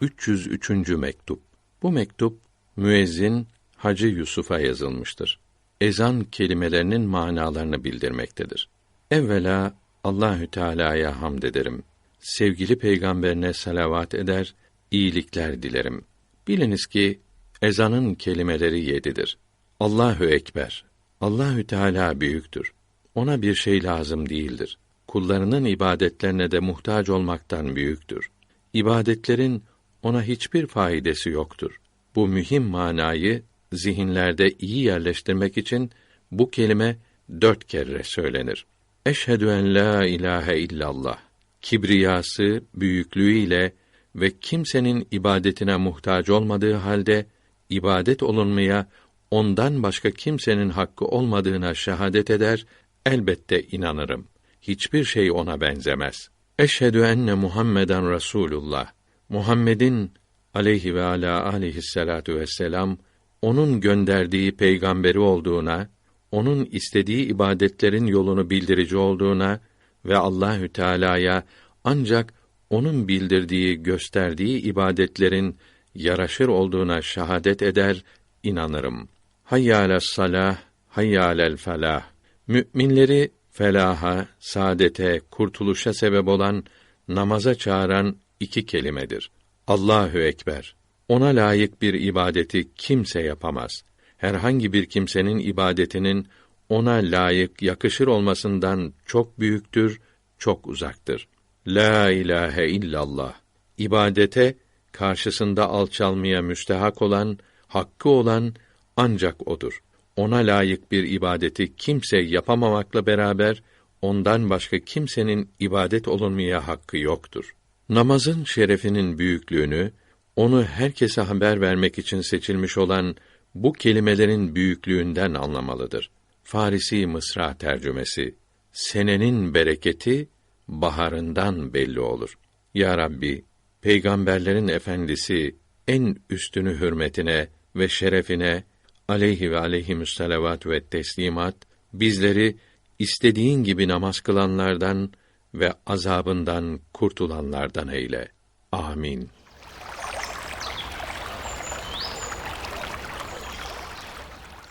303. mektup. Bu mektup müezzin Hacı Yusuf'a yazılmıştır. Ezan kelimelerinin manalarını bildirmektedir. Evvela Allahü Teala'ya hamd ederim. Sevgili peygamberine salavat eder, iyilikler dilerim. Biliniz ki ezanın kelimeleri yedidir. Allahu ekber. Allahü Teala büyüktür. Ona bir şey lazım değildir. Kullarının ibadetlerine de muhtaç olmaktan büyüktür. İbadetlerin ona hiçbir faydası yoktur. Bu mühim manayı zihinlerde iyi yerleştirmek için bu kelime dört kere söylenir. Eşhedü en la ilahe illallah. Kibriyası, büyüklüğüyle ve kimsenin ibadetine muhtaç olmadığı halde ibadet olunmaya ondan başka kimsenin hakkı olmadığına şehadet eder, elbette inanırım. Hiçbir şey ona benzemez. Eşhedü enne Muhammeden Rasulullah. Muhammed'in aleyhi ve ala aleyhissalatu vesselam onun gönderdiği peygamberi olduğuna, onun istediği ibadetlerin yolunu bildirici olduğuna ve Allahü Teala'ya ancak onun bildirdiği, gösterdiği ibadetlerin yaraşır olduğuna şahadet eder, inanırım. Hayyâles salah, hayyâlel felah. Müminleri felaha, saadete, kurtuluşa sebep olan namaza çağıran iki kelimedir. Allahü ekber. Ona layık bir ibadeti kimse yapamaz. Herhangi bir kimsenin ibadetinin ona layık, yakışır olmasından çok büyüktür, çok uzaktır. La ilahe illallah. İbadete karşısında alçalmaya müstehak olan, hakkı olan ancak odur. Ona layık bir ibadeti kimse yapamamakla beraber ondan başka kimsenin ibadet olunmaya hakkı yoktur. Namazın şerefinin büyüklüğünü onu herkese haber vermek için seçilmiş olan bu kelimelerin büyüklüğünden anlamalıdır. Farisi Mısra tercümesi Senenin bereketi baharından belli olur. Ya Rabbi, peygamberlerin efendisi en üstünü hürmetine ve şerefine aleyhi ve aleyhimüsselavat ve teslimat bizleri istediğin gibi namaz kılanlardan ve azabından kurtulanlardan eyle. Amin.